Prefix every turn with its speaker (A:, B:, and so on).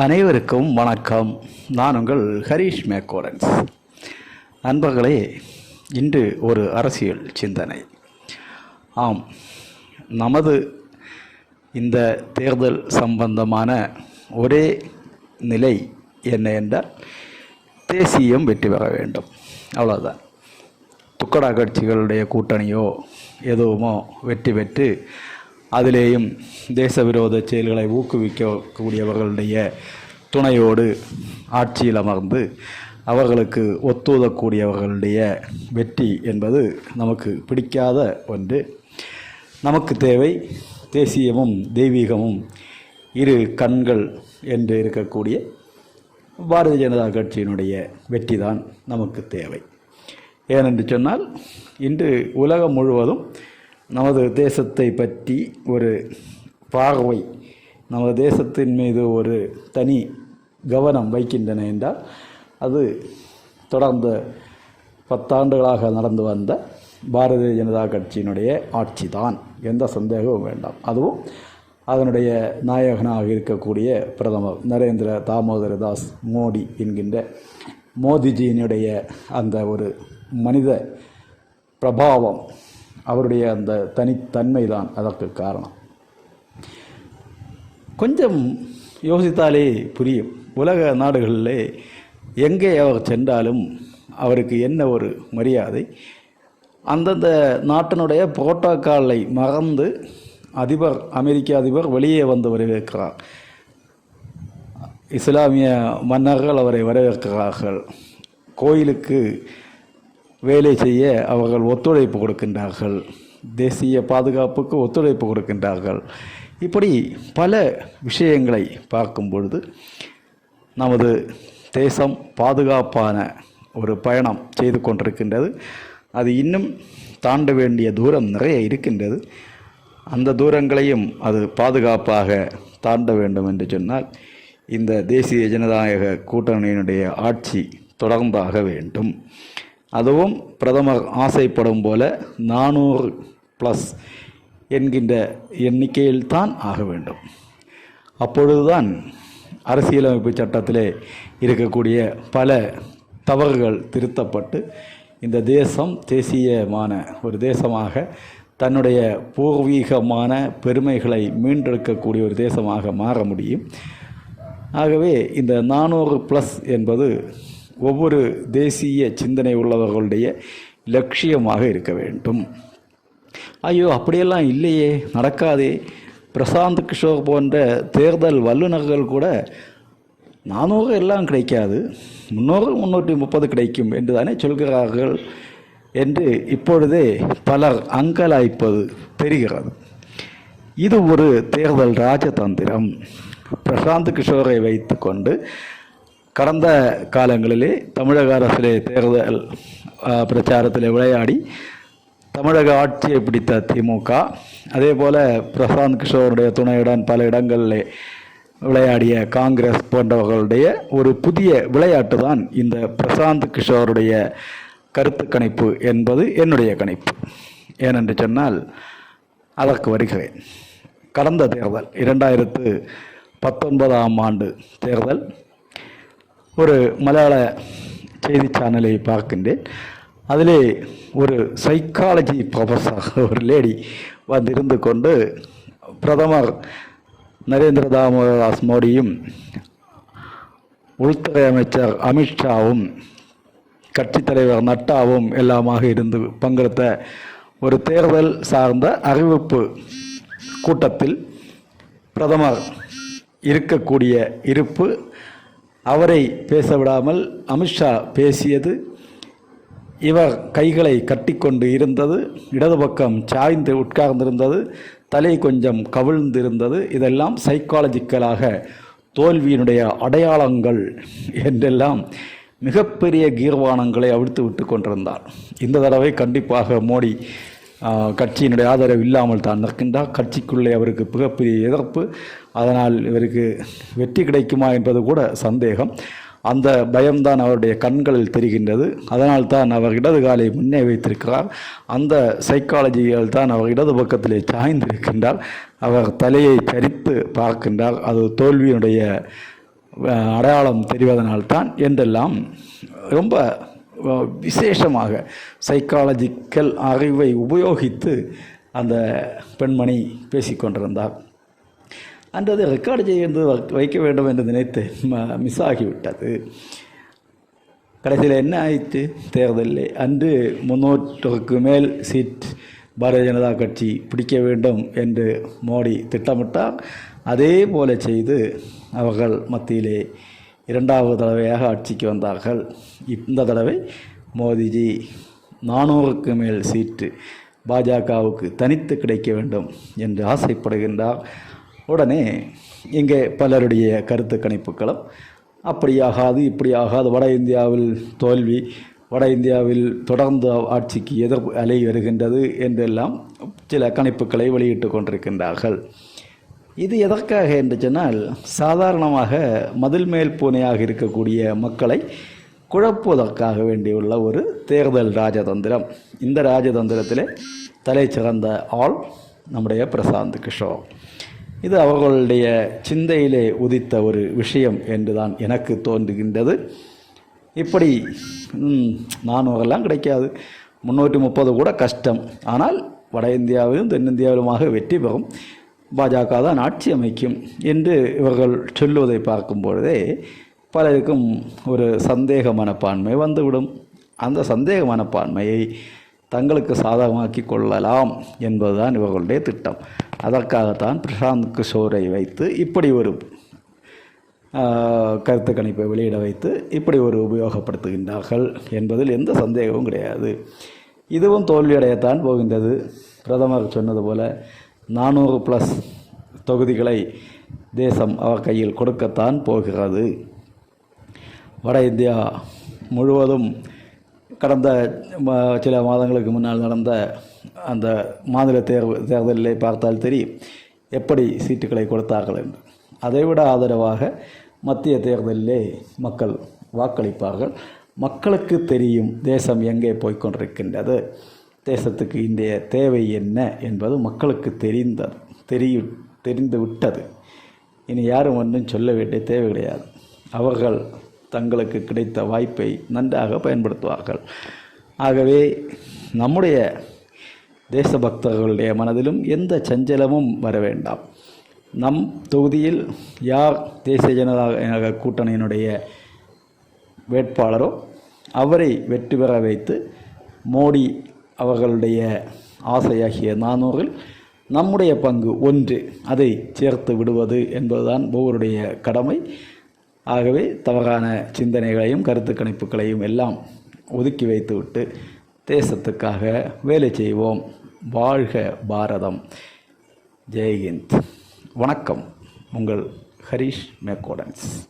A: அனைவருக்கும் வணக்கம். நான் உங்கள் ஹரீஷ் மேக்கோடன்ஸ் நண்பர்களே இன்று ஒரு அரசியல் சிந்தனை. ஆம் நமது இந்த தேர்தல் சம்பந்தமான ஒரே நிலை என்ன என்றால் தேசியம் வெற்றி பெற வேண்டும். அவ்வளோதான் துக்கடா கட்சிகளுடைய கூட்டணியோ எதுவுமோ வெற்றி பெற்று அதிலேயும் தேச விரோத செயல்களை ஊக்குவிக்கக்கூடியவர்களுடைய துணையோடு ஆட்சியில் அமர்ந்து அவர்களுக்கு ஒத்துதக்கூடியவர்களுடைய வெற்றி என்பது நமக்கு பிடிக்காத ஒன்று. நமக்கு தேவை தேசியமும் தெய்வீகமும் இரு கண்கள் என்று இருக்கக்கூடிய பாரதிய ஜனதா கட்சியினுடைய வெற்றி தான் நமக்கு தேவை. ஏனென்று சொன்னால் இன்று உலகம் முழுவதும் நமது தேசத்தை பற்றி ஒரு பார்வை நமது தேசத்தின் மீது ஒரு தனி கவனம் வைக்கின்றன என்றால் அது தொடர்ந்த பத்தாண்டுகளாக நடந்து வந்த பாரதிய ஜனதா கட்சியினுடைய ஆட்சி தான் எந்த சந்தேகமும் வேண்டாம். அதுவும் அதனுடைய நாயகனாக இருக்கக்கூடிய பிரதமர் நரேந்திர தாமோதர தாஸ் மோடி என்கின்ற மோதிஜியினுடைய அந்த ஒரு மனித பிரபாவம் அவருடைய அந்த தனித்தன்மை தான் அதற்கு காரணம். கொஞ்சம் யோசித்தாலே புரியும். உலக நாடுகளிலே எங்கே அவர் சென்றாலும் அவருக்கு என்ன ஒரு மரியாதை? அந்தந்த நாட்டினுடைய புரோட்டோக்காலை மறந்து அதிபர் அமெரிக்க அதிபர் வெளியே வந்து வரவேற்கிறார். இஸ்லாமிய மன்னர்கள் அவரை வரவேற்கிறார்கள். கோயிலுக்கு வேலை செய்ய அவர்கள் ஒத்துழைப்பு கொடுக்கின்றார்கள். தேசிய பாதுகாப்புக்கு ஒத்துழைப்பு கொடுக்கின்றார்கள். இப்படி பல விஷயங்களை பார்க்கும் பொழுது நமது தேசம் பாதுகாப்பான ஒரு பயணம் செய்து கொண்டிருக்கின்றது. அது இன்னும் தாண்ட வேண்டிய தூரம் நிறைய இருக்கின்றது. அந்த தூரங்களையும் அது பாதுகாப்பாக தாண்ட வேண்டும் என்று சொன்னால் இந்த தேசிய ஜனநாயக கூட்டணியினுடைய ஆட்சி தொடர்ந்தாக வேண்டும். அதுவும் பிரதமர் ஆசைப்படும் போல நானூறு ப்ளஸ் என்கின்ற எண்ணிக்கையில்தான் ஆக வேண்டும். அப்பொழுதுதான் அரசியலமைப்பு சட்டத்திலே இருக்கக்கூடிய பல தவறுகள் திருத்தப்பட்டு இந்த தேசம் தேசியமான ஒரு தேசமாக தன்னுடைய பூர்வீகமான பெருமைகளை மீண்டெடுக்கக்கூடிய ஒரு தேசமாக மாற முடியும். ஆகவே இந்த நானூறு ப்ளஸ் என்பது ஒவ்வொரு தேசிய சிந்தனை உள்ளவர்களுடைய லட்சியமாக இருக்க வேண்டும். ஐயோ அப்படியெல்லாம் இல்லையே நடக்காதே. பிரசாந்த் கிஷோர் போன்ற தேர்தல் வல்லுநர்கள் கூட நானூறு எல்லாம் கிடைக்காது முன்னூறு முன்னூற்றி முப்பது கிடைக்கும் என்று தானே சொல்கிறார்கள் என்று இப்பொழுதே பலர் அங்கலாய்ப்பது தெரிகிறது. இது ஒரு தேர்தல் ராஜதந்திரம். பிரசாந்த் கிஷோரை வைத்துக்கொண்டு கடந்த காலங்களிலே தமிழக அரசிலே தேர்தல் பிரச்சாரத்தில் விளையாடி தமிழக ஆட்சியை பிடித்த திமுக அதே போல் பிரசாந்த் கிஷோருடைய துணையுடன் பல இடங்களில் விளையாடிய காங்கிரஸ் போன்றவர்களுடைய ஒரு புதிய விளையாட்டு தான் இந்த பிரசாந்த் கிஷோருடைய கருத்து கணிப்பு என்பது என்னுடைய கணிப்பு. ஏனென்று சொன்னால் அதற்கு வருகிறேன். கடந்த தேர்தல் இரண்டாயிரத்து பத்தொன்பதாம் ஆண்டு தேர்தல் ஒரு மலையாள செய்தி சேனலை பார்க்கின்றேன். அதிலே ஒரு சைக்காலஜி ப்ரொஃபஸர் ஒரு லேடி வந்திருந்து கொண்டு பிரதமர் நரேந்திர தாமோதாஸ் மோடியும் உள்துறை அமைச்சர் அமித்ஷாவும் கட்சித் தலைவர் நட்டாவும் எல்லாமாக இருந்து பங்கெடுத்த ஒரு தேர்தல் சார்ந்த அறிவிப்பு கூட்டத்தில் பிரதமர் இருக்கக்கூடிய இருப்பு அவரை பேச விடாமல் அமித்ஷா பேசியது. இவர் கைகளை கட்டிக்கொண்டு இருந்தது. இடது பக்கம் சாய்ந்து உட்கார்ந்திருந்தது. தலை கொஞ்சம் கவிழ்ந்திருந்தது. இதெல்லாம் சைக்காலஜிக்கலாக தோல்வியினுடைய அடையாளங்கள் என்றெல்லாம் மிகப்பெரிய கீர்வானங்களை அவிழ்த்து விட்டு கொண்டிருந்தார். இந்த தடவை கண்டிப்பாக மோடி கட்சியினுடைய ஆதரவு இல்லாமல் தான் நிற்கின்றார். கட்சிக்குள்ளே அவருக்கு மிகப்பெரிய எதிர்ப்பு. அதனால் இவருக்கு வெற்றி கிடைக்குமா என்பது கூட சந்தேகம். அந்த பயம்தான் அவருடைய கண்களில் தெரிகின்றது. அதனால் தான் அவர் இடது காலை முன்னே வைத்திருக்கிறார். அந்த சைக்காலஜியால் தான் அவர் இடது பக்கத்திலே சாய்ந்திருக்கின்றார் அவர் தலையை சரித்து பார்க்கின்றார். அது தோல்வியினுடைய அடையாளம் அடையாளம் தெரிவதனால்தான் என்றெல்லாம் ரொம்ப விசேஷமாக சைக்காலஜிக்கல் அறிவை உபயோகித்து அந்த பெண்மணி பேசிக்கொண்டிருந்தார். அன்று அதை ரெக்கார்டு செய்து வைக்க- வைக்க வேண்டும் என்று நினைத்து ம- மிஸ் ஆகிவிட்டது. கடைசியில் என்ன ஆயிற்று? தேர்தலில் அன்று முன்னூற்றுக்கு மேல் சீட் பாரதிய ஜனதா கட்சி பிடிக்க வேண்டும் என்று மோடி திட்டமிட்டார். அதே போல செய்து அவர்கள் மத்தியிலே இரண்டாவது தடவையாக ஆட்சிக்கு வந்தார்கள். இந்த தடவை மோடிஜி நானூறுக்கு மேல் சீட்டு பாஜகவுக்கு தனித்து கிடைக்க வேண்டும் என்று ஆசைப்படுகின்றார். உடனே இங்கே பலருடைய கருத்து கணிப்புகளும் அப்படியாகாது இப்படியாகாது வட இந்தியாவில் தோல்வி வட இந்தியாவில் தொடர்ந்து ஆட்சிக்கு எதிர்ப்பு அலை வருகின்றது என்றெல்லாம் சில கணிப்புகளை வெளியிட்டு கொண்டிருக்கின்றார்கள். இது எதற்காக என்று சொன்னால் சாதாரணமாக மதில் மேல் பூனையாக இருக்கக்கூடிய மக்களை குழப்புவதற்காக வேண்டியுள்ள ஒரு தேர்தல் ராஜதந்திரம். இந்த ராஜதந்திரத்தில் தலை சிறந்த ஆள் நம்முடைய பிரசாந்த் கிஷோர். இது அவர்களுடைய சிந்தையிலே உதித்த ஒரு விஷயம் என்றுதான் எனக்கு தோன்றுகின்றது. இப்படி ம், நானூறெல்லாம் கிடைக்காது. முந்நூற்றி முப்பது கூட கஷ்டம். ஆனால் வட இந்தியாவிலும் தென்னிந்தியாவிலுமாக வெற்றி பெறும். பாஜக தான் ஆட்சி அமைக்கும் என்று இவர்கள் சொல்லுவதை பார்க்கும் பொழுதே பலருக்கும் ஒரு சந்தேக மனப்பான்மை வந்துவிடும். அந்த சந்தேக மனப்பான்மையை தங்களுக்கு சாதகமாக்கி கொள்ளலாம் என்பதுதான் இவர்களுடைய திட்டம். அதற்காகத்தான் பிரசாந்த் கிஷோரை வைத்து இப்படி ஒரு கருத்து கணிப்பை வெளியிட வைத்து இப்படி ஒரு உபயோகப்படுத்துகின்றார்கள் என்பதில் எந்த சந்தேகமும் கிடையாது. இதுவும் தோல்வியடையத்தான் போகின்றது. பிரதமர் சொன்னது போல நானூறு ப்ளஸ் தொகுதிகளை தேசம் அவர் கையில் கொடுக்கத்தான் போகிறது. வட இந்தியா முழுவதும் கடந்த சில மாதங்களுக்கு முன்னால் நடந்த அந்த மாநில தேர்வு தேர்தலிலே பார்த்தால் தெரியும் எப்படி சீட்டுகளை கொடுத்தார்கள் என்று. அதைவிட ஆதரவாக மத்திய தேர்தலிலே மக்கள் வாக்களிப்பார்கள். மக்களுக்கு தெரியும் தேசம் எங்கே போய்கொண்டிருக்கின்றது தேசத்துக்கு இன்றைய தேவை என்ன என்பது மக்களுக்கு தெரிந்த தெரிய தெரிந்து விட்டது இனி யாரும் ஒன்றும் சொல்ல வேண்டிய தேவை கிடையாது. அவர்கள் தங்களுக்கு கிடைத்த வாய்ப்பை நன்றாக பயன்படுத்துவார்கள். ஆகவே நம்முடைய தேசபக்தர்களுடைய மனதிலும் எந்த சஞ்சலமும் வர வேண்டாம். நம் தொகுதியில் யார் தேசிய ஜனதா கூட்டணியினுடைய வேட்பாளரோ அவரை வெற்றி பெற வைத்து மோடி அவர்களுடைய ஆசையாகிய நானூறில் நம்முடைய பங்கு ஒன்று அதை சேர்த்து விடுவது என்பதுதான் ஒவ்வொருடைய கடமை. ஆகவே தவறான சிந்தனைகளையும் கருத்து கணிப்புகளையும் எல்லாம் ஒதுக்கி வைத்துவிட்டு தேசத்துக்காக வேலை செய்வோம். வாழ்க பாரதம். ஜெய்ஹிந்த் வணக்கம். உங்கள் ஹரிஷ் மேக்கோடன்ஸ்